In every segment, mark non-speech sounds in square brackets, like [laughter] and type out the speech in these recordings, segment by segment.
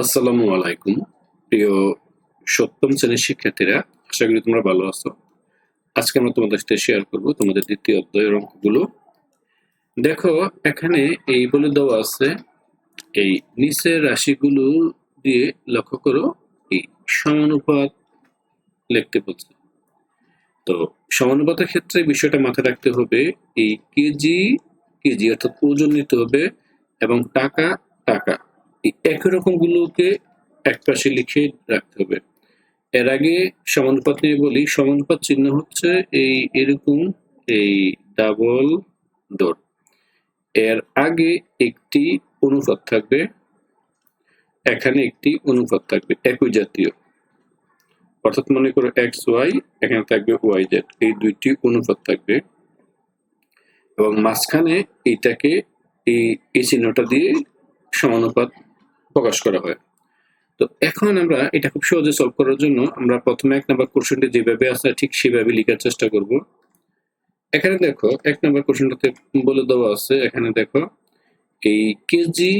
আসসালামু আলাইকুম। প্রিয় সপ্তম শ্রেণির শিক্ষার্থীরা, আশা করি তোমরা ভালো আছো। আজকে আমরা তোমাদের সাথে শেয়ার করব তোমাদের দ্বিতীয় অধ্যায়ের অঙ্কগুলো। দেখো, এখানে এই বলে দেওয়া আছে, এই নিচের রাশিগুলো দিয়ে লক্ষ্য করো, এই সমানুপাত লিখতে বলছে। তো সমানুপাতের ক্ষেত্রে বিষয়টা মাথায় রাখতে হবে, এই কেজি কেজি অর্থাৎ ওজন নিতে হবে এবং টাকা টাকা। একই রকম গুলোকে এক পাশে লিখে রাখতে হবে। এর আগে সমানুপাত নিয়ে বলি, সমানুপাত চিহ্ন হচ্ছে এই এরকম এই ডাবল ডট। এর আগে একটি অনুপাত থাকবে, এখানে একটি অনুপাত থাকবে, একই জাতীয়। অর্থাৎ মনে করো এক্স ওয়াই এখানে থাকবে ওয়াই জেড এই দুইটি অনুপাত থাকবে। এবং মাঝখানে এইটাকে এই এই চিহ্নটা দিয়ে সমানুপাত প্রকাশ করা হয়। তো এখন আমরা এটা খুব সহজে সলভ করার জন্য আমরা প্রথমে এক নাম্বার কোশ্চেনটি যেভাবে আছে ঠিক সেভাবে লেখার চেষ্টা করব। এখানে দেখো, এক নাম্বার কোশ্চেনটাতে বলে দেওয়া আছে, এখানে দেখো, এই কেজি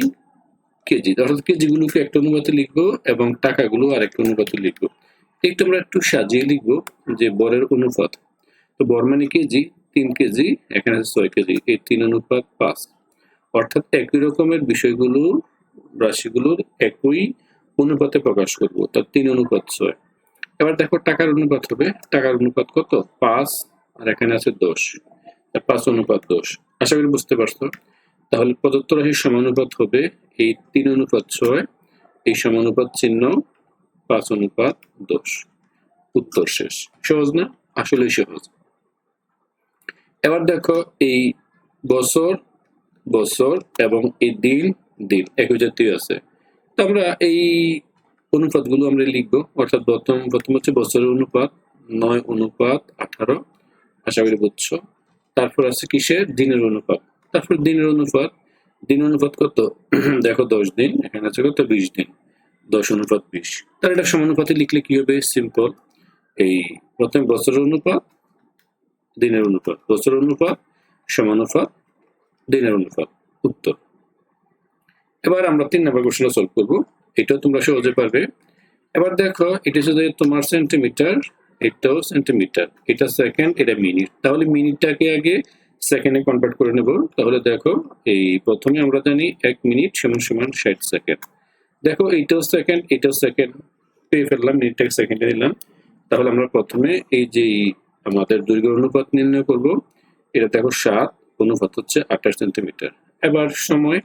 কেজি অর্থাৎ কেজিগুলোকে একটা অনুপাতে লিখব এবং টাকাগুলো আরেকটা অনুপাতে লিখব। একটু আমরা একটু সাজিয়ে লিখব যে বরের অনুপাত। তো বর মানে কেজি তিন কেজি এখানে আছে ছয় কেজি এই তিন অনুপাত পাঁচ। অর্থাৎ একই রকমের বিষয়গুলো রাশিগুলোর একই অনুপাতে প্রকাশ করব তার তিন অনুপাত ছয়। এবার দেখো টাকার অনুপাত হবে, টাকার অনুপাত কত? পাঁচ, আর এখানে আছে দশ। পাঁচ অনুপাত দশ। আশা করি বুঝতে পারছ? তাহলে প্রদত্ত রাশির সমানুপাত হবে এই তিন অনুপাত ছয়, এই সমানুপাত চিহ্ন পাঁচ অনুপাত দশ। উত্তর শেষ। সহজ না? আসলেই সহজ। এবার দেখো এই বছর বছর এবং এই দিন দিন একই জাতীয় আছে। তো আমরা এই অনুপাতগুলো আমরা লিখব, অর্থাৎ প্রথম প্রথম হচ্ছে বছরের অনুপাত, নয় অনুপাত আঠারো, আশা করি বুঝছ। তারপর আছে কিসের? দিনের অনুপাত। তারপর দিনের অনুপাত দিন অনুপাত কত? [clears throat] দেখো দশ দিন, এখানে আছে কত? বিশ দিন। দশ অনুপাত বিশ। তার এটা সমানুপাতে লিখলে কি হবে? সিম্পল এই প্রথম বছরের অনুপাত, দিনের অনুপাত। বছরের অনুপাত, সমানুপাত, দিনের অনুপাত। উত্তর। এবার আমরা তিন নম্বর কোশ্চেনটা সলভ করব। এটাও তোমরা সহজে পারবে। এবার দেখো, এটা হচ্ছে তোমার সেন্টিমিটার এটাও সেন্টিমিটার এটা সেকেন্ড এটা মিনিট তাহলে মিনিটটাকে আগে সেকেন্ডে কনভার্ট করে নেব। তাহলে দেখো, এই প্রথমে আমরা জানি এক মিনিট সমান সমান ষাট সেকেন্ড দেখো এইটাও সেকেন্ড এটাও সেকেন্ড পেয়ে ফেললাম মিনিটটাকে সেকেন্ডে নিলাম। তাহলে আমরা প্রথমে এই যে আমাদের দৈর্ঘ্য অনুপাত নির্ণয় করব। এটা দেখো সাত, অনুপাত হচ্ছে আঠাশ সেন্টিমিটার এবার সময়।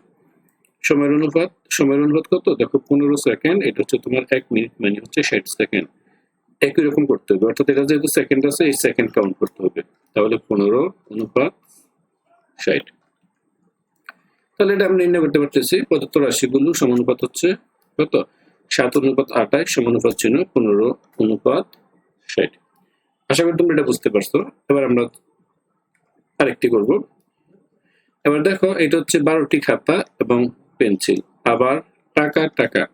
সময়ের অনুপাত সময়ের অনুপাত কত? দেখো পনেরো সেকেন্ড এটা হচ্ছে তোমার এক মিনিট মানে হচ্ছে ষাট সেকেন্ড একই রকম করতে হবে, অর্থাৎ এটা যেহেতু সেকেন্ড আছে, এই সেকেন্ড কাউন্ট করতে হবে। তাহলে পনেরো অনুপাত ষাট। তাহলে এটা আমরা নির্ণয় করতে পারতেছি প্রদত্ত রাশিগুলো সমানুপাত হচ্ছে কত? সাত অনুপাত আঠাশ সমানুপাত চিহ্ন পনেরো অনুপাত ষাট। আশা করি তোমরা এটা বুঝতে পারছ। এবার আমরা আরেকটি করব। এবার দেখো, এটা হচ্ছে বারোটি খাতা এবং পেন্সিল। আবার টাকা টাকা।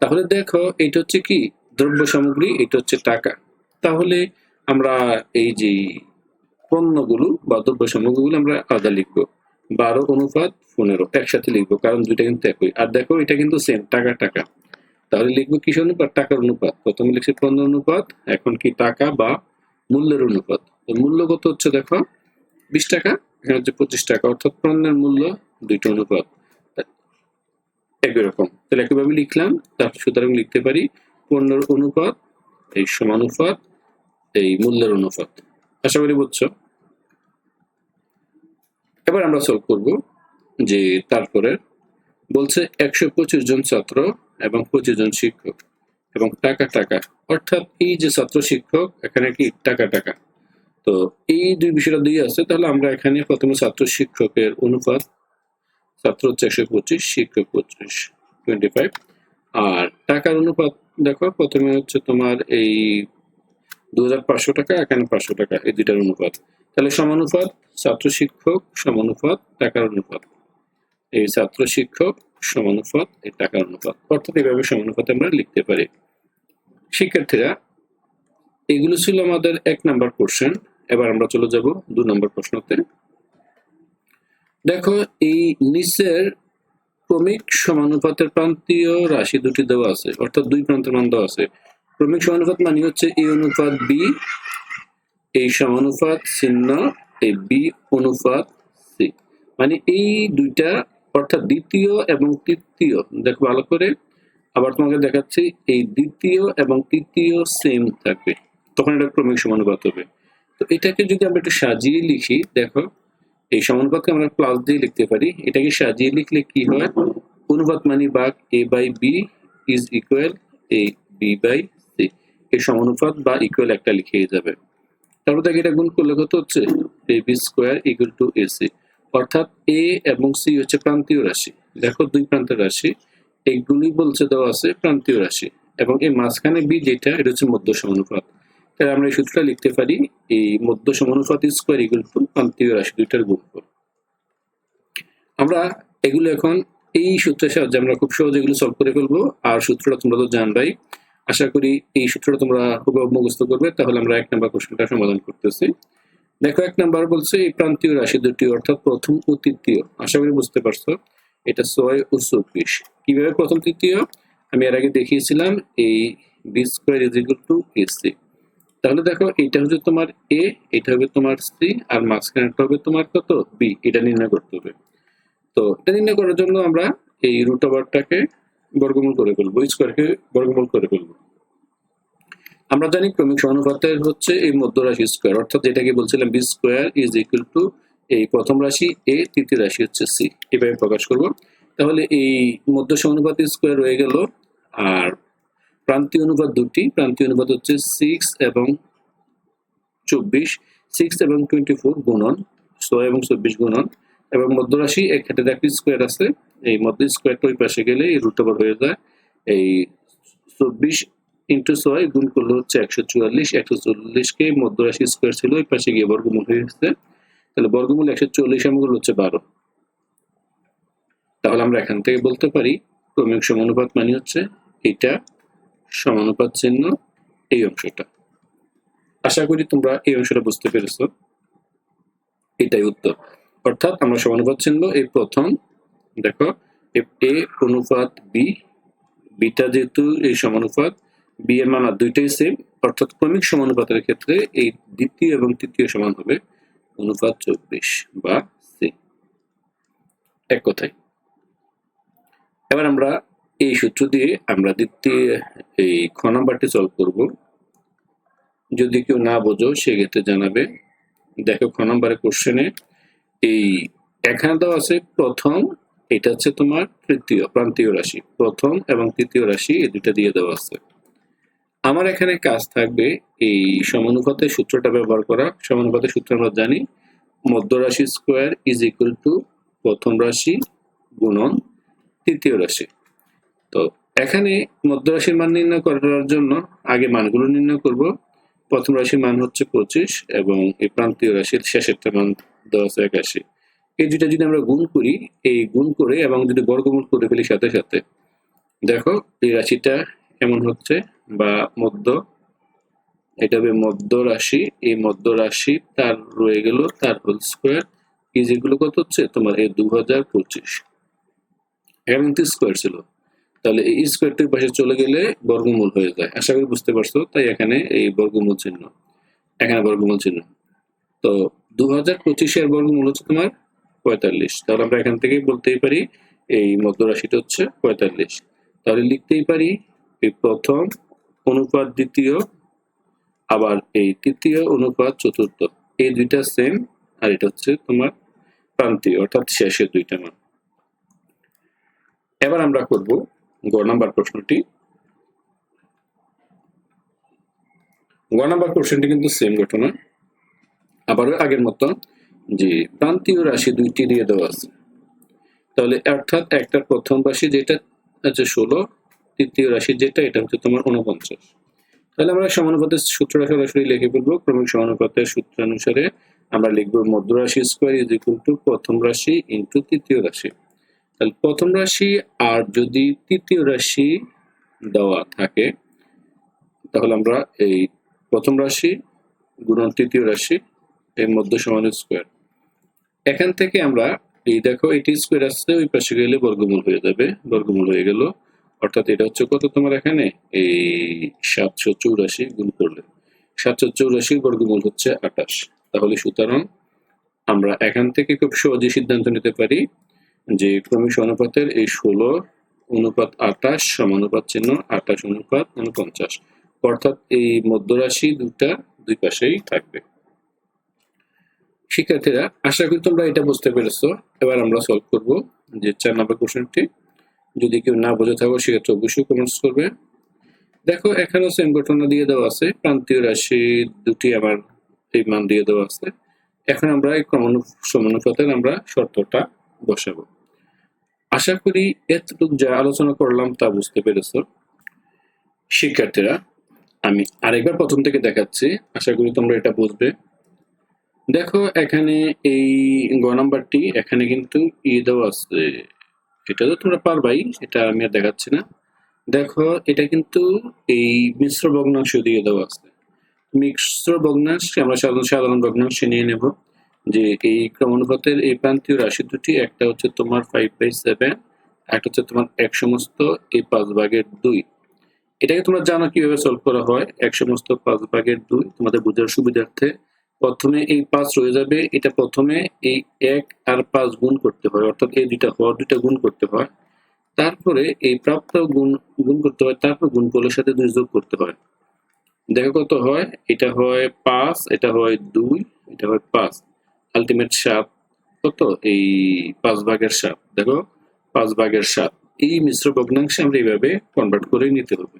তাহলে দেখো এটা হচ্ছে কি? দ্রব্য সামগ্রী এটা হচ্ছে টাকা। তাহলে আমরা এই যে পণ্যগুলো বা দ্রব্য সামগ্রীগুলো আমরা আলাদা লিখব। বারো অনুপাত পনেরো, একসাথে লিখব, কারণ দুইটা কিন্তু একই। আর দেখো, এটা কিন্তু সেম টাকা টাকা। তাহলে লিখব কিসের অনুপাত? টাকার অনুপাত। প্রথমে লিখছি পণ্য অনুপাত, এখন কি টাকা বা মূল্যের অনুপাত? তো মূল্য কত হচ্ছে দেখো? বিশ টাকা, এখানে হচ্ছে পঁচিশ টাকা। অর্থাৎ পণ্যের মূল্য দুইটা অনুপাত। একই রকম। তাহলে একইভাবে লিখলাম তার সুতরাং লিখতে পারি পণ্যের অনুপাত, এই সমানুপাত এই মূল্যের অনুপাত। আশা করি বুঝছ? এবার আমরা সলভ করব যে তারপরে বলছে একশো পঁচিশ জন ছাত্র এবং পঁচিশ জন শিক্ষক এবং টাকা টাকা। অর্থাৎ এই যে ছাত্র, শিক্ষক, এখানে কি টাকা টাকা? তো এই দুই বিষয়টা দুই আছে, তাহলে আমরা এখানে প্রথমে ছাত্র, শিক্ষকের অনুপাত ছাত্র হচ্ছে একশো পঁচিশ, শিক্ষক পঁচিশ টোয়েন্টি ফাইভ আর টাকার অনুপাত দেখো, প্রথমে হচ্ছে তোমার এই দু হাজার পাঁচশো টাকা এখানে পাঁচশো টাকা, এই দুইটার অনুপাত। তাহলে সমানুপাত, ছাত্র শিক্ষক সমানুপাত, টাকার অনুপাত। এই ছাত্র শিক্ষক সমানুপাত, এই টাকার অনুপাত। অর্থাৎ এইভাবে সমানুপাত আমরা লিখতে পারি। শিক্ষার্থীরা, এগুলো ছিল আমাদের এক নাম্বার কোশ্চেন এবার আমরা চলে যাব দু নম্বর প্রশ্নতে। দেখো, এই নিচের ক্রমিক সমানুপাতের প্রান্তীয় রাশি দুটি দেওয়া আছে, অর্থাৎ দুই প্রান্তের মান দেওয়া আছে। ক্রমিক সমানুপাত মানে হচ্ছে এ অনুপাত বি, এই সমানুপাত চিহ্ন এই বি অনুপাত সি। মানে এই দুইটা, অর্থাৎ দ্বিতীয় এবং তৃতীয়, দেখো ভালো করে, আবার তোমাকে দেখাচ্ছি, এই দ্বিতীয় এবং তৃতীয় সেম থাকবে। তখন এটা ক্রমিক সমানুপাত হবে। তো এটাকে যদি আমরা একটু সাজিয়ে লিখি, দেখো এই সমানুপাতকে আমরা প্লাস দিয়ে লিখতে পারি। এটাকে সাজিয়ে লিখলে কি হয়? অনুপাত মানে বাঘ A by B is equal A B by C এই সমানুপাত বা ইকুয়াল একটা লিখে যাবে। তারপর দেখে এটা গুণ করলে কত হচ্ছে? A B square equal to A C অর্থাৎ এ এবং সি হচ্ছে প্রান্তীয় রাশি। দেখো দুই প্রান্তের রাশি। এইগুলি বলছে দেওয়া আছে প্রান্তীয় রাশি। এবং এই মাঝখানে বি যেটা, এটা হচ্ছে মধ্য সমানুপাত। তাহলে আমরা এই সূত্রটা লিখতে পারি, এই মধ্য সমানুপাত স্কোয়ার ইকুয়াল টু প্রান্তীয় রাশি দুইটার গুণফল। আমরা এগুলো এখন এই সূত্রের সাহায্যে আমরা খুব সহজে এগুলো সলভ করে ফেলব, আর সূত্রটা তোমরা তো জানবাই। আশা করি এই সূত্রটা তোমরা খুব মুখস্থ করবে, তাহলে আমরা এক নম্বর কোশ্চেনটা সমাধান করতেছি। দেখো, এক নাম্বার বলছে এই প্রান্তীয় রাশি দুটি, অর্থাৎ প্রথম ও তৃতীয়। আশা করি বুঝতে পারছ, এটা ছয় ও চব্বিশ। কীভাবে প্রথম তৃতীয়? আমি এর আগে দেখিয়েছিলাম, এই B square is equal to A C তাহলে দেখো এটা হচ্ছে তোমার এ এটা হবে তোমার সি আর মাঝখানেটা হবে তোমার কত? বি এটা নির্ণয় করতে হবে। তো এটা নির্ণয় করার জন্য আমরা এই রুট ওভারটাকে বর্গমূল করে ফেলব স্কোয়ারকে বর্গমূল করে ফেলব। আমরা জানি ক্রমিক সমানুপাতের হচ্ছে এই মধ্য রাশি স্কোয়ার অর্থাৎ যেটাকে বলছিলাম B square is equal to এই প্রথম রাশি এ তৃতীয় রাশি হচ্ছে সি এভাবে প্রকাশ করব। তাহলে এই মধ্য সমানুপাত স্কোয়ার রয়ে গেল, আর প্রান্তীয় অনুপাত দুটি। প্রান্তীয় অনুপাত হচ্ছে সিক্স এবং চব্বিশ। সিক্স এবং টোয়েন্টি ফোর গুণন, ছয় এবং চব্বিশ গুণন এবং মধ্যরাশি এক্ষেত্রে দেখো স্কোয়ার আছে। এই মধ্য স্কোয়ারটা ওই পাশে গেলে এই রুট ওভার হয়ে যায়। এই চব্বিশ ইন্টু ছয় গুণ করলে হচ্ছে একশো চুয়াল্লিশ। একশো চল্লিশকে মধ্যরাশি স্কোয়ার ছিল, ওই পাশে গিয়ে বর্গমূল হয়ে গেছে। তাহলে বর্গমূল একশো চল্লিশ আমগুল হচ্ছে বারো। তাহলে আমরা এখান থেকে বলতে পারি, ক্রমিক সমানুপাত মানে হচ্ছে এটা। সমানুপাত চিহ্ন এই অংশটা। আশা করি তোমরা এই অংশটা বুঝতে পেরেছ। এটাই উত্তর। অর্থাৎ আমরা সমানুপাত চিহ্ন এই প্রথম, দেখো, এ অনুপাত বি, বিটা যেহেতু এই সমানুপাত, বি এর মান আর দুইটাই সেম অর্থাৎ ক্রমিক সমানুপাতের ক্ষেত্রে এই দ্বিতীয় এবং তৃতীয় সমান হবে অনুপাত চব্বিশ বা সি এক কথায়। এবার আমরা এই সূত্র দিয়ে আমরা দ্বিতীয় এই খ নাম্বারটি সলভ করব। যদি কেউ না বোঝো, সেক্ষেত্রে জানাবে, দেখো খ নাম্বারের কোশ্চেনে এই এখানে দেওয়া আছে, প্রথম, এটা হচ্ছে তোমার তৃতীয়, প্রান্তীয় রাশি। প্রথম এবং তৃতীয় রাশি, এই দুটা দিয়ে দেওয়া আছে। আমার এখানে কাজ থাকবে এই সমানুপাতের সূত্রটা ব্যবহার করা। সমানুপাতের সূত্র আমরা জানি মধ্য রাশি স্কোয়ার ইজ ইকুয়াল টু প্রথম রাশি গুণন তৃতীয় রাশি। তো এখানে মধ্য রাশির মান নির্ণয় করার জন্য আগে মানগুলো নির্ণয় করব। প্রথম রাশির মান হচ্ছে পঁচিশ এবং এই প্রান্তীয় রাশির শেষেরটা মান আছে একাশি। এই দুইটা যদি আমরা গুণ করি, এই গুণ করে এবং যদি বর্গমূল করে ফেলি সাথে সাথে, দেখো এই রাশিটা এমন হচ্ছে বা মধ্য, এটা হবে মধ্য রাশি, এই মধ্য রাশি তার রয়ে গেল, তার হোল স্কোয়ার এই যেগুলো কত হচ্ছে? তোমার এই দু হাজার পঁচিশ। এখানে স্কোয়ার ছিল। তাহলে এই স্কোয়ারটির পাশে চলে গেলে বর্গমূল হয়ে যায়। আশা করি বুঝতে পারছ, তাই এখানে এই বর্গমূল চিহ্ন, এখানে বর্গমূল চিহ্ন। তো দু হাজার পঁচিশের বর্গমূল হচ্ছে তোমার পঁয়তাল্লিশ। তাহলে আমরা এখান থেকে বলতেই পারি, এই মধ্য রাশিটা হচ্ছে পঁয়তাল্লিশ। তাহলে লিখতেই পারি, এই প্রথম অনুপাত দ্বিতীয়, আবার এই তৃতীয় অনুপাত চতুর্থ। এই দুইটা সেম আর এটা হচ্ছে তোমার প্রান্তীয়, অর্থাৎ শেষের দুইটা মান। এবার আমরা করব গ নাম্বার প্রশ্নটি গ নাম্বার প্রশ্নটি কিন্তু সেম ঘটনা। আবারও আগের মতো যে প্রান্তীয় রাশি দুইটি দিয়ে দেওয়া আছে। তাহলে অর্থাৎ একটা প্রথম রাশি যেটা আছে ষোলো, তৃতীয় রাশি যেটা, এটা হচ্ছে তোমার উনপঞ্চাশ তাহলে আমরা সমানুপাতের সূত্রটা সরাসরি লিখে ফেলব। ক্রমিক সমানুপাতের সূত্র অনুসারে আমরা লিখব মধ্য রাশি স্কোয়ার ইজ ইকুয়াল টু প্রথম রাশি ইন্টু তৃতীয় রাশি। তাহলে প্রথম রাশি আর যদি তৃতীয় রাশি দেওয়া থাকে, তাহলে আমরা এই প্রথম রাশি গুণন তৃতীয় রাশি এর মধ্য সমান স্কোয়ার এখান থেকে আমরা এই দেখো, এটি স্কোয়ার আসছে, ওই পাশে গেলে বর্গমূল হয়ে যাবে, বর্গমূল হয়ে গেল। অর্থাৎ এটা হচ্ছে কত তোমার এখানে? এই সাতশো চৌরাশি গুণ করলে। সাতশো চৌরাশি বর্গমূল হচ্ছে আঠাশ। তাহলে সুতরাং আমরা এখান থেকে খুব সহজে সিদ্ধান্ত নিতে পারি যে ক্রমিক অনুপাতের এই ষোলো অনুপাত আঠাশ সমানুপাত চিহ্ন আঠাশ অনুপাত উনপঞ্চাশ। অর্থাৎ এই মধ্যরাশি দুটা দুই পাশেই থাকবে। শিক্ষার্থীরা, আশা করি তোমরা এটা বুঝতে পেরেছ। এবার আমরা সলভ করব যে চার নম্বর কোশ্চেনটি যদি কেউ না বুঝে থাকো, সেক্ষেত্রে অবশ্যই কমেন্টস করবে। দেখো, এখানেও সেম ঘটনা দিয়ে দেওয়া আছে। প্রান্তীয় রাশি দুটি আমার এই মান দিয়ে দেওয়া আছে। এখন আমরা এই ক্রমানু সমানুপাতের আমরা শর্তটা বসাবো আশা করি এতটুকু যা আলোচনা করলাম তা বুঝতে পেরেছ। শিক্ষার্থীরা, আমি আরেকবার প্রথম থেকে দেখাচ্ছি। আশা করি তোমরা এটা বুঝবে। দেখো, এখানে এই গ নাম্বারটি, এখানে কিন্তু ই দেওয়া আছে। এটা তো তোমরা পারবাই, এটা আমি আর দেখাচ্ছি না। দেখো, এটা কিন্তু এই মিশ্র ভগ্নাংশ দিয়ে দেওয়া আছে। মিশ্র ভগ্নাংশ আমরা সাধারণ সাধারণ ভগ্নাংশ নিয়ে নেব। যে এই ক্রমানুপাতের এই প্রান্তীয় রাশি দুটি, একটা হচ্ছে তোমার ফাইভ বাই সেভেন একটা হচ্ছে তোমার এক সমস্ত এই পাঁচ ভাগের দুই। এটাকে তোমরা জানো কীভাবে সলভ করা হয়? এক সমস্ত পাঁচ ভাগের দুই, তোমাদের বোঝার সুবিধার্থে প্রথমে এই পাঁচ রয়ে যাবে, এটা প্রথমে এই এক আর পাঁচ গুণ করতে হয়, অর্থাৎ এই দুইটা হওয়ার দুইটা গুণ করতে হয়। তারপরে এই প্রাপ্ত গুণ গুণ করতে হয়, তারপর গুণফলের সাথে দুই যোগ করতে হয়। দেখো কত হয়? এটা হয় পাঁচ, এটা হয় দুই, এটা হয় পাঁচ। আলটিমেট সাপ, কত? এই পাঁচ ভাগের সাপ, দেখো, পাঁচ ভাগের সাপ। এই মিশ্র ভগ্নাংশে আমরা এইভাবে কনভার্ট করে নিতে হবে।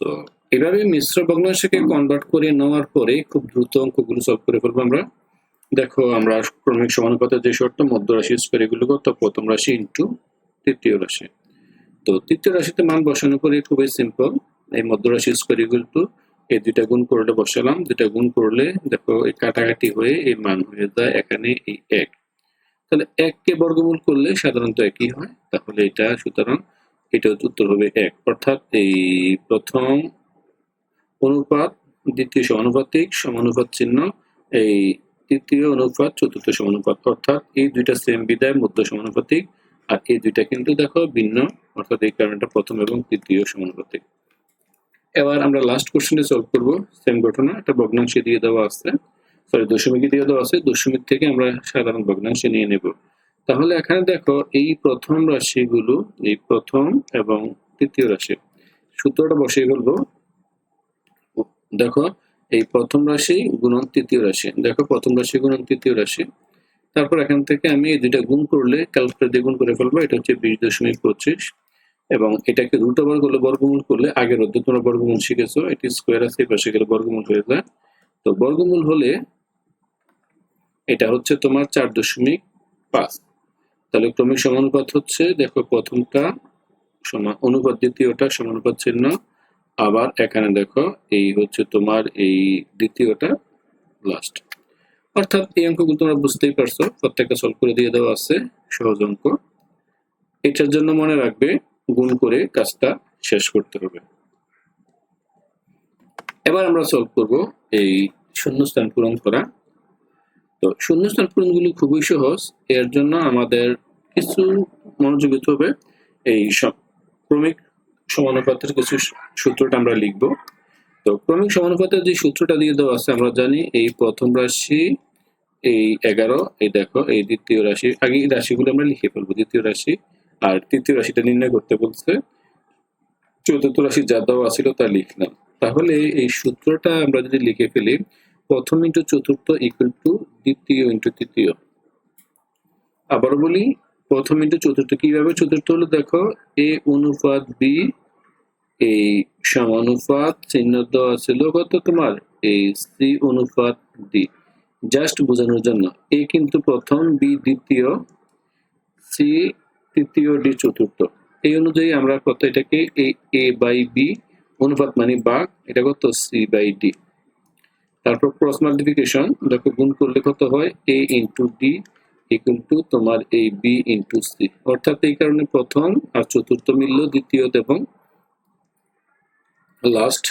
তো এভাবে মিশ্র ভগ্নাংশকে কনভার্ট করে নেওয়ার পরে খুব দ্রুত অঙ্কগুলো সলভ করে ফেলব আমরা। দেখো, আমরা ক্রমিক সমানুপাতের যে শর্ত, মধ্য রাশি স্কোয়ার এগুলো কত? প্রথম রাশি ইন্টু তৃতীয় রাশি। তো তৃতীয় রাশিতে মান বসানোর পরে খুবই সিম্পল এই মধ্য রাশি স্কোয়ার টু এই দুইটা গুণ করলে বসালাম। দুইটা গুণ করলে দেখো এই কাটাকাটি হয়ে এই মান হয়ে যায় এখানে এই এক। তাহলে এককে বর্গমূল করলে সাধারণত একই হয়। তাহলে এটা সুতরাং এটা উত্তর হবে এক। অর্থাৎ এই প্রথম অনুপাত, দ্বিতীয় সমানুপাতিক, সমানুপাত চিহ্ন, এই তৃতীয় অনুপাত, চতুর্থ সমানুপাত। অর্থাৎ এই দুইটা সেম বিদায়, মধ্য সমানুপাতিক। আর এই দুইটা কিন্তু দেখো ভিন্ন। অর্থাৎ এই কারণটা প্রথম এবং তৃতীয় সমানুপাতিক। এবার আমরা লাস্ট কোশ্চেনটি সলভ করব। সেম ঘটনা, একটা ভগ্নাংশে দিয়ে দেওয়া আছে। সরি দশমিকে দিয়ে দেওয়া আছে। দশমিক থেকে আমরা সাধারণ ভগ্নাংশে নিয়ে নেব। তাহলে এখানে দেখো, এই প্রথম রাশিগুলো, এই প্রথম এবং তৃতীয় রাশি, সূত্রটা বসিয়ে ফেলব। দেখো, এই প্রথম রাশি গুণন তৃতীয় রাশি। দেখো, প্রথম রাশি গুণন তৃতীয় রাশি। তারপর এখান থেকে আমি এই দুইটা গুণ করলে ক্যালকুলেটর দিয়ে গুণ করে ফেলব। এটা হচ্ছে বিশ দশমিক পঁচিশ। এবং এটাকে রুট ওভার করলে বর্গমূল করলে আগের অধ্যায় তোমরা বর্গমূল শিখেছো, এটি স্কোয়ার আছে পাশে গেলে বর্গমূল হয়ে যায়। তো বর্গমূল হলে এটা হচ্ছে তোমার চার দশমিক পাঁচ। তাহলে ক্রমিক সমানুপাত হচ্ছে, দেখো প্রথমটা সমান, অনুপাত দ্বিতীয়টা সমানুপাত চিহ্ন, আবার এখানে দেখো এই হচ্ছে তোমার এই দ্বিতীয়টা লাস্ট অর্থাৎ এই অঙ্কগুলো তোমরা বুঝতেই পারছ, প্রত্যেকটা সলভ করে দিয়ে দেওয়া আছে, সহজ অঙ্ক। এটার জন্য মনে রাখবে গুণ করে কাজটা শেষ করতে হবে। এবার আমরা সলভ করব এই শূন্যস্থান পূরণ করা। তো শূন্যস্থান পূরণগুলো খুবই সহজ। এর জন্য আমাদের কিছু মনোযোগ হবে। এই ক্রমিক সমানুপাতের কিছু সূত্রটা আমরা লিখব। তো ক্রমিক সমানুপাতের যে সূত্রটা দিয়ে দেওয়া আছে, আমরা জানি এই প্রথম রাশি, এই এগারো, এই দেখো, এই দ্বিতীয় রাশি, আগে এই রাশিগুলো আমরা লিখে ফেলব। দ্বিতীয় রাশি আর তৃতীয় রাশিটা নির্ণয় করতে বলছে, চতুর্থ রাশি যা দেওয়া ছিল তা লিখলাম তাহলে এই সূত্রটা আমরা যদি লিখে ফেলি, প্রথম ইন্টু চতুর্থ ইকুয়াল টু দ্বিতীয় ইন্টু তৃতীয়। আবার বলি, প্রথম ইন্টু চতুর্থ কীভাবে? চতুর্থ হলো দেখো, এ অনুপাত বি, এই সমানুপাত চিহ্ন দেওয়া ছিল কত তোমার? এই সি অনুপাত ডি। জাস্ট বোঝানোর জন্য, এ কিন্তু প্রথম, বি দ্বিতীয়, সি তৃতীয় ডি চতুর্থ। এই অনুযায়ী আমরা কত এটাকে এ এ বাই বি অনুপাত মানে বাঘ, এটা কত? C by D. তারপর ক্রস মাল্টিপ্লিকেশন দেখো গুণ করলে কত হয়? A into D equal to তোমার এই বি ইন্টু সি অর্থাৎ এই কারণে প্রথম আর চতুর্থ মিলল, দ্বিতীয় এবং লাস্ট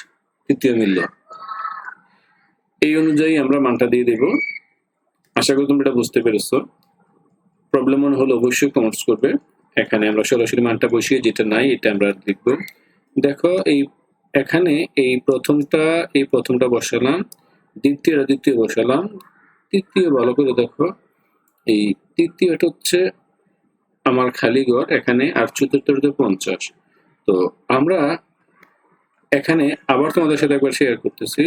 তৃতীয় মিলল। এই অনুযায়ী আমরা মানটা দিয়ে দেব। আশা করি তোমরা এটা বুঝতে পেরেছ। প্রবলেম হলে অবশ্যই কমেন্টস করবে। এখানে আমরা সরাসরি মানটা বসিয়ে যেটা নাই, এটা আমরা লিখব। দেখো, এই এখানে এই প্রথমটা এই প্রথমটা বসালাম, দ্বিতীয় দ্বিতীয় বসালাম। তৃতীয় ভালো করে দেখো, এই তৃতীয়টা হচ্ছে আমার খালি ঘর, এখানে আর চতুর্থটা পঞ্চাশ। তো আমরা এখানে আবার তোমাদের সাথে একবার শেয়ার করতেছি।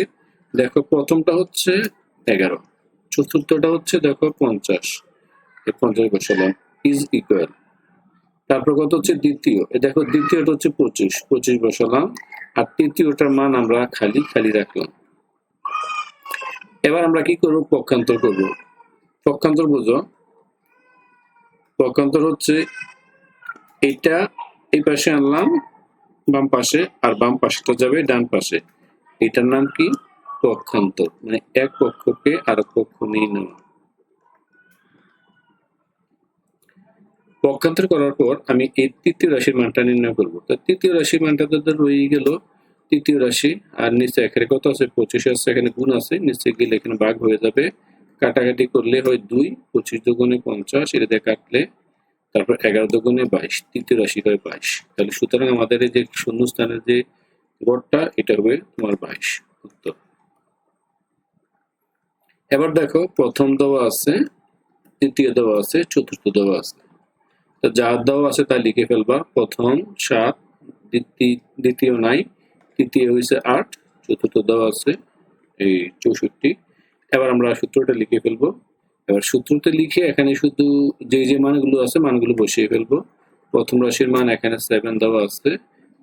দেখো, প্রথমটা হচ্ছে এগারো, চতুর্থটা হচ্ছে দেখো পঞ্চাশ। পঞ্চাশ বসালাম ইজ ইকুয়াল তারপর কত হচ্ছে দ্বিতীয়? দেখো দ্বিতীয়টা হচ্ছে পঁচিশ পঁচিশ বসালাম। আর তৃতীয়টার মান আমরা খালি খালি রাখলাম। এবার আমরা কি করব? পক্ষান্তর করব। পক্ষান্তর বুঝো। পক্ষান্তর হচ্ছে এটা এই পাশে আনলাম, বাম পাশে, আর বাম পাশেটা যাবে ডান পাশে। এটার নাম কি? পক্ষান্তর। মানে এক পক্ষকে আর পক্ষ নিয়ে নেওয়া। পক্ষান্তর করার পর আমি এই তৃতীয় রাশির মানটা নির্ণয় করব। তো তৃতীয় রাশির মানটা তো রয়ে গেল। তৃতীয় রাশি আর নিচে এখানে কত আছে? পঁচিশ আছে, এখানে গুণ আছে। নিচে গেলে এখানে ভাগ হয়ে যাবে। কাটাকাটি করলে হয় দুই, পঁচিশ দুগুণে পঞ্চাশ, এটা কাটলে তারপর এগারো দুগুণে বাইশ, তৃতীয় রাশি হয় বাইশ। তাহলে সুতরাং আমাদের এই যে শূন্য স্থানের যে গড়টা এটা হবে তোমার বাইশ উত্তর। এবার দেখো, প্রথম দেওয়া আছে, তৃতীয় দেওয়া আছে, চতুর্থ দেওয়া আছে। তো যার দেওয়া আছে তা লিখে ফেলবা। প্রথম সাত, দ্বিতীয় নাই, তৃতীয় হয়েছে আট, চতুর্থ দেওয়া আছে এই চৌষট্টি। এবার আমরা সূত্রটা লিখে ফেলব। এবার সূত্রতে লিখে এখানে শুধু যে যে মানগুলো আছে, মানগুলো বসিয়ে ফেলব। প্রথম রাশির মান এখানে সেভেন দেওয়া আছে,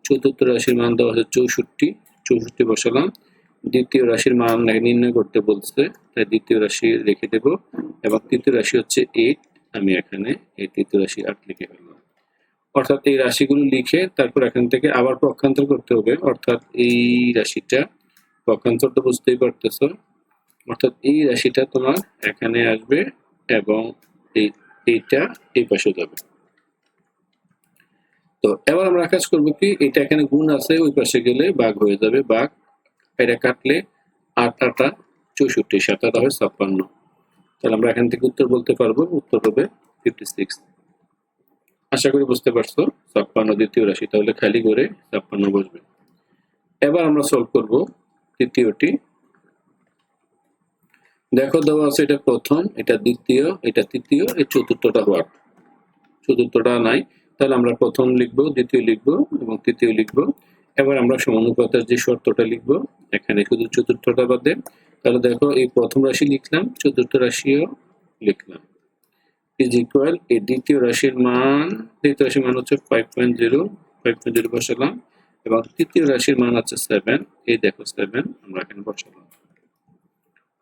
চতুর্থ রাশির মান দেওয়া আছে চৌষট্টি চৌষট্টি বসালাম। দ্বিতীয় রাশির মান নির্ণয় করতে বলছে, তাই দ্বিতীয় রাশি রেখে দেব। এবং তৃতীয় রাশি হচ্ছে এইট আমি এখানে এই তৃতীয় রাশি আট লিখে ফেললাম অর্থাৎ এই রাশিগুলো লিখে তারপর এখান থেকে আবার পক্ষান্তর করতে হবে। অর্থাৎ এই রাশিটা পক্ষান্তর তো বুঝতেই পারতেছো। অর্থাৎ এই রাশিটা তোমার এখানে আসবে এবং এই, এইটা এই পাশে যাবে। তো এবার আমরা কাজ করব কি, এটা এখানে গুণ আছে, ওই পাশে গেলে বাঘ হয়ে যাবে। বাঘ, এটা কাটলে আট আটা চৌষট্টি, সাত হয় ছাপ্পান্ন। তাহলে আমরা এখান থেকে উত্তর বলতে পারব, উত্তর হবে ফিফটি সিক্স আশা করি বুঝতে পারছ, ছাপ্পান্ন দ্বিতীয় রাশি, তাহলে খালি করে ছাপ্পান্ন বসবে। এবার আমরা সলভ করব তৃতীয়টি। দেখো দেওয়া আছে এটা প্রথম, এটা দ্বিতীয়, এটা তৃতীয় এই চতুর্থটা হওয়ার চতুর্থটা নাই, তাহলে আমরা প্রথম লিখব, দ্বিতীয় লিখব এবং তৃতীয় লিখব। এবার আমরা সমানুপাতের যে শর্তটা লিখব, এখানে শুধু চতুর্থটা বাদে তাহলে দেখো এই প্রথম রাশি লিখলাম, চতুর্থ রাশিও লিখলাম। ইজ ইকুয়াল এই দ্বিতীয় রাশির মান, দ্বিতীয় রাশির মান হচ্ছে five point zero five point zero বসালাম। এবং তৃতীয় রাশির মান হচ্ছে সেভেন এই দেখো সেভেন আমরা এখানে বসালাম।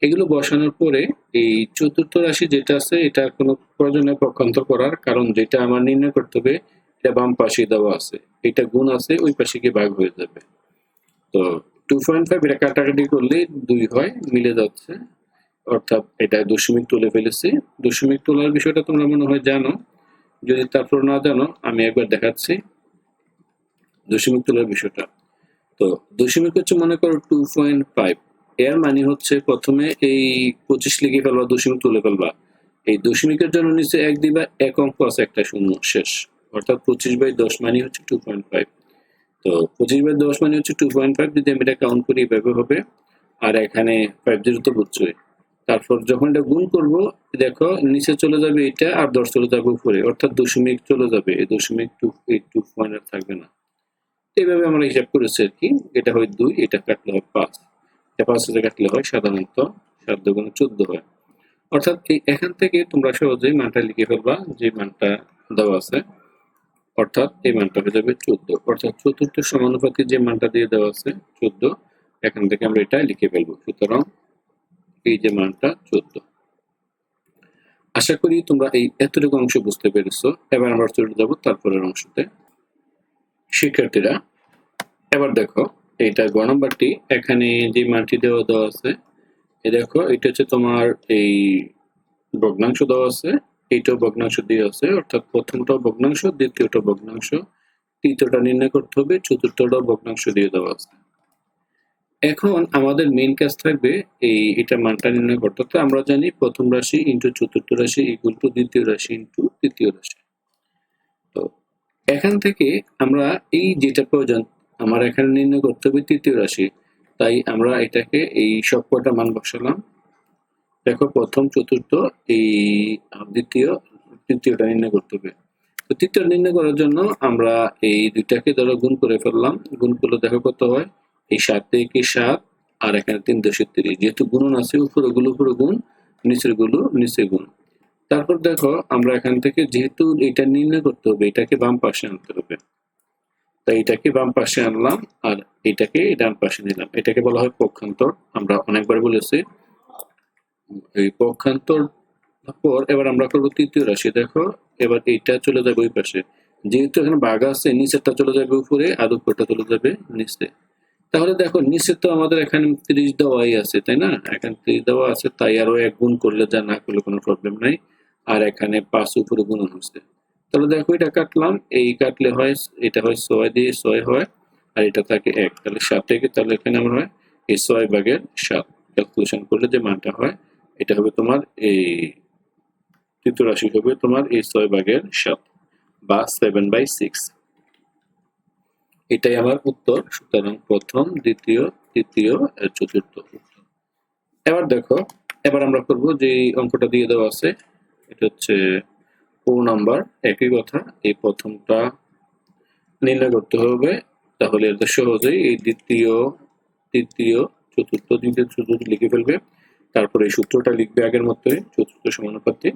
এগুলো বসানোর পরে এই চতুর্থ রাশি যেটা আছে, এটা কোনো প্রয়োজনে পক্ষান্তর করার কারণ যেটা আমার নির্ণয় করতে হবে, এটা বাম পাশে দেওয়া আছে। এটা গুণ আছে, ওই পাশে গিয়ে ভাগ হয়ে যাবে। তো টু পয়েন্ট ফাইভ এটা কাটাকাটি করলে দুই হয়, মিলে যাচ্ছে। অর্থাৎ এটা দশমিক তুলে ফেলেছি। দশমিক তোলার বিষয়টা তোমরা মনে হয় জানো। যদি তারপর না জানো, আমি একবার দেখাচ্ছি দশমিক তোলার বিষয়টা। তো দশমিক হচ্ছে মনে করো টু পয়েন্ট ফাইভ এর মানে হচ্ছে প্রথমে এই পঁচিশ লিখে ফেলবা, দশমিক তুলে ফেলবা। এই দশমিকের জন্য নিচে এক দিবা, এক অঙ্ক আছে, একটা শূন্য, শেষ। অর্থাৎ পঁচিশ বাই দশ মানে হচ্ছে টু পয়েন্ট ফাইভ তো পঁচিশ বাই দশ মানে হচ্ছে টু পয়েন্ট ফাইভ যদি আমি এটা কাউন্ট করি এভাবে হবে। আর এখানে ফাইভ জিরো তো বুঝছোই তারপর যখন এটা গুণ করব, দেখো নিচে চলে যাবে এটা আর দশ চলে যাবে উপরে, অর্থাৎ দশমিক চলে যাবে। এই দশমিক টু, এই টু পয়েন্ট আর থাকবে না। এইভাবে আমরা হিসাব করেছি আর কি। এটা হয় দুই, এটা কাটলে হয় পাঁচ। এটা পাঁচ হাজার কাটলে হয় সাধারণত সাত দুগুণে চোদ্দ হয়। অর্থাৎ এখান থেকে তোমরা সহজেই মানটা লিখে ফেলবা, যে মানটা দেওয়া আছে। অর্থাৎ এই মানটা হয়ে যাবে চোদ্দ। অর্থাৎ চতুর্থ সমানুপাতি যে মানটা দিয়ে দেওয়া আছে, চোদ্দ, এখান থেকে আমরা এটা লিখে ফেলব। সুতরাং এই যে মানটা চোদ্দ। আশা করি তোমরা এই এতটুকু অংশ বুঝতে পেরেছ। এবার আমরা চলে যাব তারপরের অংশতে। শিক্ষার্থীরা, এবার দেখো, এইটা গ নাম্বারটি, এখানে যে মানটি দেওয়া দেওয়া আছে, এই দেখো, এটা হচ্ছে তোমার এই ভগ্নাংশ দেওয়া আছে এইটাও ভগ্নাংশ দিয়ে আছে অর্থাৎ প্রথমটাও ভগ্নাংশ, দ্বিতীয়টা ভগ্নাংশ, তৃতীয়টা নির্ণয় করতে হবে চতুর্থটাও ভগ্নাংশ দিয়ে দেওয়া আছে। এখন আমাদের মেইন কাজ থাকবে, এই এটা মানটা নির্ণয় করতে তো আমরা জানি প্রথম রাশি ইন্টু চতুর্থ রাশি ইকুয়াল টু দ্বিতীয় রাশি ইন্টু তৃতীয় রাশি। তো এখান থেকে আমরা এই যেটা প্রয়োজন, আমার এখানে নির্ণয় করতে হবে তৃতীয় রাশি। তাই আমরা এটাকে এই সব কটা মান বসালাম। দেখো, প্রথম, চতুর্থ, এই দ্বিতীয়, তৃতীয়টা নির্ণয় করতে হবে। তো তৃতীয় নির্ণয় করার জন্য আমরা এই দুইটাকে ধরো গুণ করে ফেললাম। গুণ করলে দেখো কত হয়? এই সাত থেকে সাত? আর এখানে তিন দশের তিরিশ। যেহেতু গুণন আছে উপরে গুলো উপরে গুণ নিচেরগুলো নিচে গুণ। তারপর দেখো, আমরা এখান থেকে যেহেতু এটা নির্ণয় করতে হবে, এটাকে বাম পাশে আনতে হবে। তাই এটাকে বাম পাশে আনলাম, আর এটাকে ডান পাশে নিলাম। এটাকে বলা হয় পক্ষান্তর। আমরা অনেকবার বলেছি এই পক্ষান্তর পর এবার আমরা করব তৃতীয় রাশি। দেখো, এবার এইটা চলে যাবে ওই পাশে। যেহেতু এখানে বাঘ আছে, নিচেরটা চলে যাবে উপরে, আর উপরটা চলে যাবে নিচে। তাহলে দেখো, নিচে তো আমাদের এখানে ত্রিশ দেওয়াই আছে, তাই না? এখানে ত্রিশ দেওয়া আছে, তাই আরও এক গুণ করলে যা না করলে কোনো প্রবলেম নাই। আর এখানে পাঁচ উপরে গুণ হচ্ছে। তাহলে দেখো, এটা কাটলাম। এই কাটলে হয়, এটা হয় ছয় দিয়ে ছয় হয়, আর এটা থাকে এক। তাহলে সাত থেকে তাহলে এখানে আমার হয় এই ছয় ভাগের সাত ক্যালকুলেশন করলে যে মানটা হয় এটা হবে তোমার এই তৃতীয় রাশি হবে তোমার এই ছয় ভাগের সাত বা সেভেন বাই সিক্স এটাই আমার উত্তর। সুতরাং প্রথম, দ্বিতীয়, তৃতীয় চতুর্থ উত্তর। এবার দেখো, এবার আমরা করব যে অঙ্কটা দিয়ে দেওয়া আছে, এটা হচ্ছে ও নাম্বার, একই কথা, এই প্রথমটা নির্ণয় করতে হবে, তাহলে এটা সহজেই এই দ্বিতীয়, তৃতীয়, চতুর্থ, দ্বিতীয়, চতুর্থ লিখে ফেলবে। তারপরে সূত্রটা লিখবে আগের মতোই, চতুর্থ সমানুপাতি।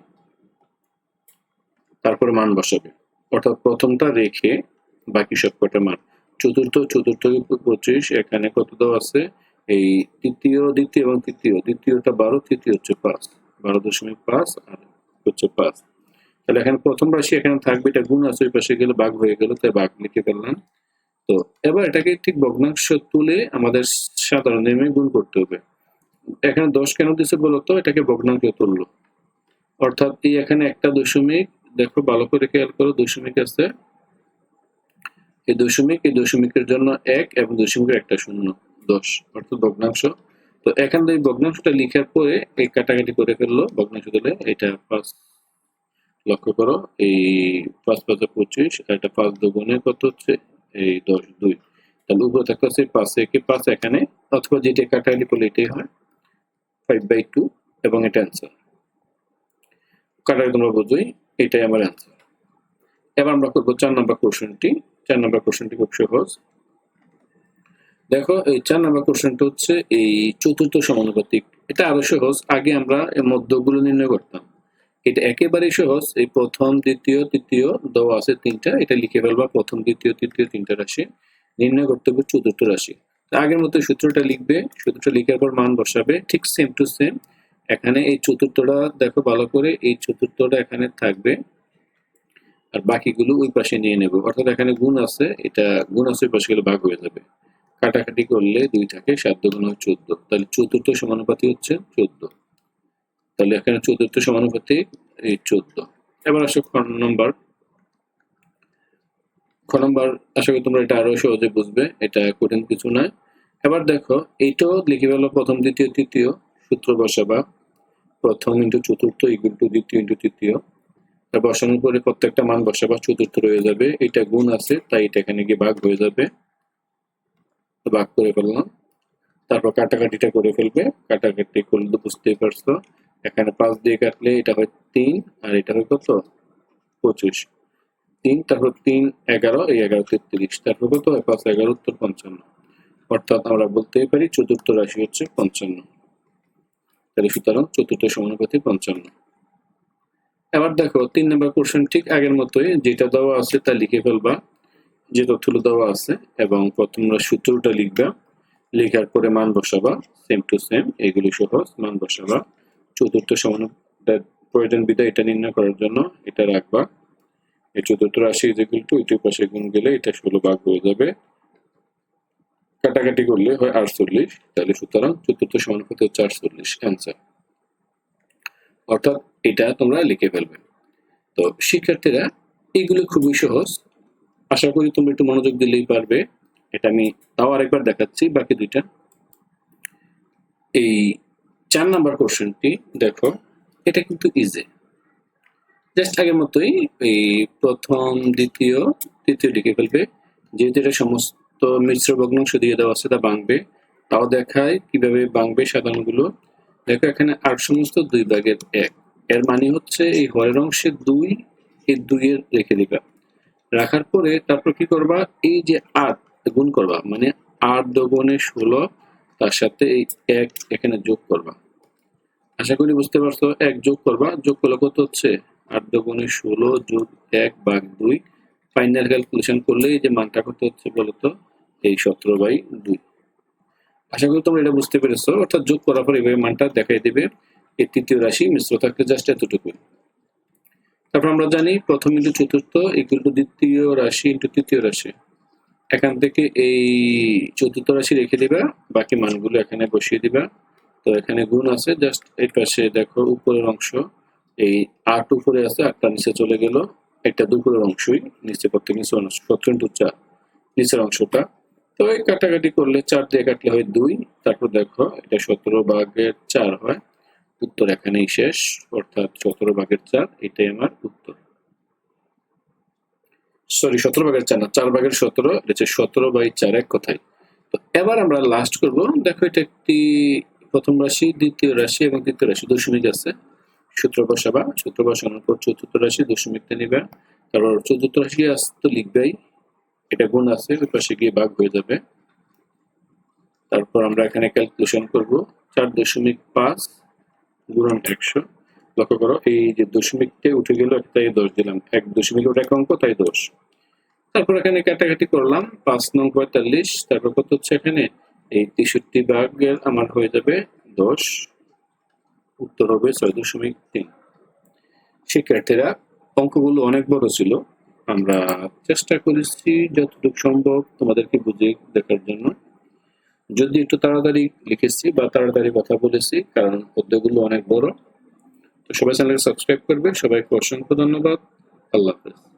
তারপরে মান বসাবে। অর্থাৎ প্রথমটা রেখে বাকি সব কটা মান। চতুর্থ চতুর্থ পঁচিশ, এখানে কত আছে? এই তৃতীয়, দ্বিতীয় এবং তৃতীয়। দ্বিতীয়টা বারো, তৃতীয় হচ্ছে পাঁচ। বারো দশমিক পাঁচ আর হচ্ছে পাঁচ। তাহলে এখানে প্রথম রাশি এখানে থাকবে, এটা গুণ আছে, ওই পাশে গেলে বাঘ হয়ে গেল, তাই বাঘ লিখে ফেললাম। তো এবার এটাকে ঠিক ভগ্নাংশ তুলে আমাদের সাধারণ নিয়মে গুণ করতে হবে। এখানে দশ কেন দিছে বলতো এটাকে ভগ্নাংশ তুললো। অর্থাৎ এই এখানে একটা দশমিক, দেখো ভালো করে খেয়াল করো, দশমিক আছে। এই দশমিক, এই দশমিকের জন্য এক এবং দশমিকের একটা শূন্য, দশ, অর্থাৎ ভগ্নাংশ। তো এখানে এই ভগ্নাংশটা লিখার পরে এই কাটাকাটি করে ফেলল, ভগ্নাংশ দিলে এটা পাঁচ, লক্ষ্য করো, এই পাঁচ পাঁচে পঁচিশ এটা পাঁচ দুগুণে কত হচ্ছে? এই দশ দুই। তাহলে উপরে থাকতে পাঁচ একে পাঁচ এখানে, অথবা যেটা কাটাকাটি করলে এটাই হয়। ফাইভ বাই টু এবং এটা অ্যান্সার তোমরা বোঝোই, এটাই আমার অ্যান্সার এবার আমরা করব চার নম্বর কোশ্চেনটি চার নম্বর কোশ্চেনটি খুব সহজ। দেখো, এই চার নম্বর কোশ্চেনটা হচ্ছে এই চতুর্থ সমানুপাতিক। এটা আরও সহজ, আগে আমরা মধ্যগুলো নির্ণয় করতাম। এটা একেবারেই সহজ, এই প্রথম, দ্বিতীয়, তৃতীয়, দেওয়া আছে তিনটা, এটা লিখে ফেলবা, প্রথম, দ্বিতীয়, তৃতীয়, তিনটা রাশি। নির্ণয় করতে হবে চতুর্থ রাশি। আগের মতো সূত্রটা লিখবে, সূত্রটা লিখার পর মান বসাবে, ঠিক সেম টু সেম এখানে এই চতুর্থটা দেখো ভালো করে, এই চতুর্থটা এখানে থাকবে। আর বাকিগুলো ওই পাশে নিয়ে নেব। অর্থাৎ এখানে গুণ আছে, এটা গুণ আছে, ওই পাশে গেলে ভাগ হয়ে যাবে। কাটাকাটি করলে দুই থাকে, সাত গুণ হয় চোদ্দ। তাহলে চতুর্থ সমানুপাতি হচ্ছে চোদ্দ। তাহলে এখানে চতুর্থ সমানুপাতি, এই চোদ্দ। এবার আসো খ নম্বর। খ নম্বর, আশা করি তোমরা এটা আরও সহজে বুঝবে, এটা কঠিন কিছু নয়। এবার দেখো এইটাও লিখে ফেলো প্রথম দ্বিতীয়, তৃতীয় সূত্র বসাবা। প্রথম ইন্টু চতুর্থ ইকুয়াল টু দ্বিতীয় ইন্টু তৃতীয়। বসানোর পরে প্রত্যেকটা মান বসাবা, চতুর্থ রয়ে যাবে। এটা গুণ আছে, তাই এটা এখানে গিয়ে ভাগ হয়ে যাবে। ভাগ করে ফেললাম। তারপর কাটাকাটিটা করে ফেলবে। কাটাকাটি করলে বুঝতেই পারছ, এখানে পাঁচ দিয়ে কাটলে এটা হয় তিন, আর এটা হয় কত? পঁচিশ। তিন, তারপর তিন, এগারো, এই এগারো তেত্রিশ। তারপর কত হয়? পাঁচ, এগারো, উত্তর, পঞ্চান্ন। অর্থাৎ আমরা বলতেই পারি চতুর্থ রাশি হচ্ছে পঞ্চান্ন। তাহলে সুতরাং চতুর্থ সমানুপাতি পঞ্চান্ন। এবার দেখো, তিন নম্বর কোশ্চেন ঠিক আগের মতোই যেটা দেওয়া আছে তা লিখে ফেলবা, যে তথ্যগুলো দেওয়া আছে, এবং প্রথম সূত্রটা লিখবা, লেখার পরে মান বসাবা সেম টু সেম এগুলি সহজ মান বসাবা। চতুর্থ সমানুপাতির প্রয়োজন বিধায় এটা নির্ণয় করার জন্য এটা রাখবা। এই চতুর্থ রাশি যেগুলো টু এটির পাশে গুণ গেলে এটা ষোলো ভাগ হয়ে যাবে। কাটাকাটি করলে হয় আটচল্লিশ, তাহলে সুতরাং চতুর্থ সমানুপাতি হচ্ছে আটচল্লিশ? অ্যান্সার অর্থাৎ এটা তোমরা লিখে ফেলবে। তো শিক্ষার্থীরা, এগুলো খুবই সহজ। আশা করি তোমরা একটু মনোযোগ দিলেই পারবে। এটা আমি তাও আরেকবার দেখাচ্ছি, বাকি দুইটা। এই চার নাম্বার কোশ্চেনটি, দেখো, এটা কিন্তু ইজি জাস্ট আগের মতোই এই প্রথম, দ্বিতীয়, তৃতীয় দিকে ফেলবে। যেহেতু এটা সমস্ত মিশ্র ভগ্নাংশ দিয়ে দেওয়া আছে, তা ভাঙবে। তাও দেখায় কীভাবে ভাঙবে সাধারণগুলো। দেখো এখানে আট সমস্ত দুই ভাগের এক। এর মানে হচ্ছে এই হরের অংশে দুই, এই দুইয়ের রেখে দিবা। রাখার পরে তারপর কি করবা? এই যে আট গুণ করবা মানে আট দগুণে ষোলো, তার সাথে এই এক এখানে যোগ করবা। আশা করি বুঝতে পারছ, এক যোগ করবা। যোগ করলে কত হচ্ছে? আট দগুণে ষোলো যোগ এক ভাগ দুই। ফাইনাল ক্যালকুলেশন করলে এই যে মানটা কত হচ্ছে বলতো এই সতেরো বাই দুই। আশা করি তোমরা এটা বুঝতে পেরেছ। অর্থাৎ যোগ করার পর এভাবে মানটা দেখাই দিবে। এই তৃতীয় রাশি মিশ্র থাকলে জাস্ট এতটুকু তারপর আমরা জানি প্রথম ইন্টু চতুর্থ ইকুয়াল টু দ্বিতীয় রাশি ইন্টু তৃতীয় রাশি। এখান থেকে এই চতুর্থ রাশি রেখে দিবা। বাকি মানগুলো এখানে বসিয়ে দিবা। তো এখানে গুণ আছে। জাস্ট এই পাশে দেখো উপরের অংশ। এই আট উপরে আছে, আটটা নিচে চলে গেল। একটা দুপুরের অংশই নিচে প্রত্যেক নিচে সতেরো চার। নিচের অংশটা। তো এই কাটাকাটি করলে চার দিয়ে কাটলে হয় দুই। তারপর দেখো, এটা সতেরো ভাগের চার হয়। উত্তর এখানেই শেষ, অর্থাৎ সতেরো ভাগের চার, এটাই আমার উত্তর। সরি সতেরো ভাগের চার না, চার ভাগের সতেরো এটা হচ্ছে সতেরো বাই চার এক কথায়? তো এবার আমরা লাস্ট করব। দেখো, এটা একটি প্রথম রাশি, দ্বিতীয় রাশি এবং তৃতীয় রাশি, দশমিক আছে। সূত্র বসাবা সূত্র বসানোর পর চতুর্থ রাশি, দশমিকটা নিবে। তারপর চতুর্থ রাশি আস তো লিখবেই। এটা গুণ আছে, ওই পাশে গিয়ে ভাগ হয়ে যাবে। তারপর আমরা এখানে ক্যালকুলেশন করব, চার দশমিক পাঁচ গুণন একশো। লক্ষ্য করো, এই যে দশমিকটা উঠে গেল তাই দশ দিলাম। এক দশমিক ওটা এক অঙ্ক, তাই দশ। তারপর এখানে কাটাকাটি করলাম, পাঁচ নং পঁয়তাল্লিশ, তারপর কত হচ্ছে এখানে? এই তেষট্টি ভাগের আমার হয়ে যাবে দশ, উত্তর হবে ছয় দশমিক তিন। শিক্ষার্থীরা, অঙ্কগুলো অনেক বড় ছিল। আমরা চেষ্টা করেছি যতটুকু সম্ভব তোমাদেরকে বুঝে দেখার জন্য। যদি একটু তাড়াতাড়ি লিখেছি বা তাড়াতাড়ি কথা বলেছি, কারণ পদ্যগুলো অনেক বড়। তো সবাই চ্যানেলকে সাবস্ক্রাইব করবে। সবাইকে অসংখ্য ধন্যবাদ। আল্লাহ হাফেজ।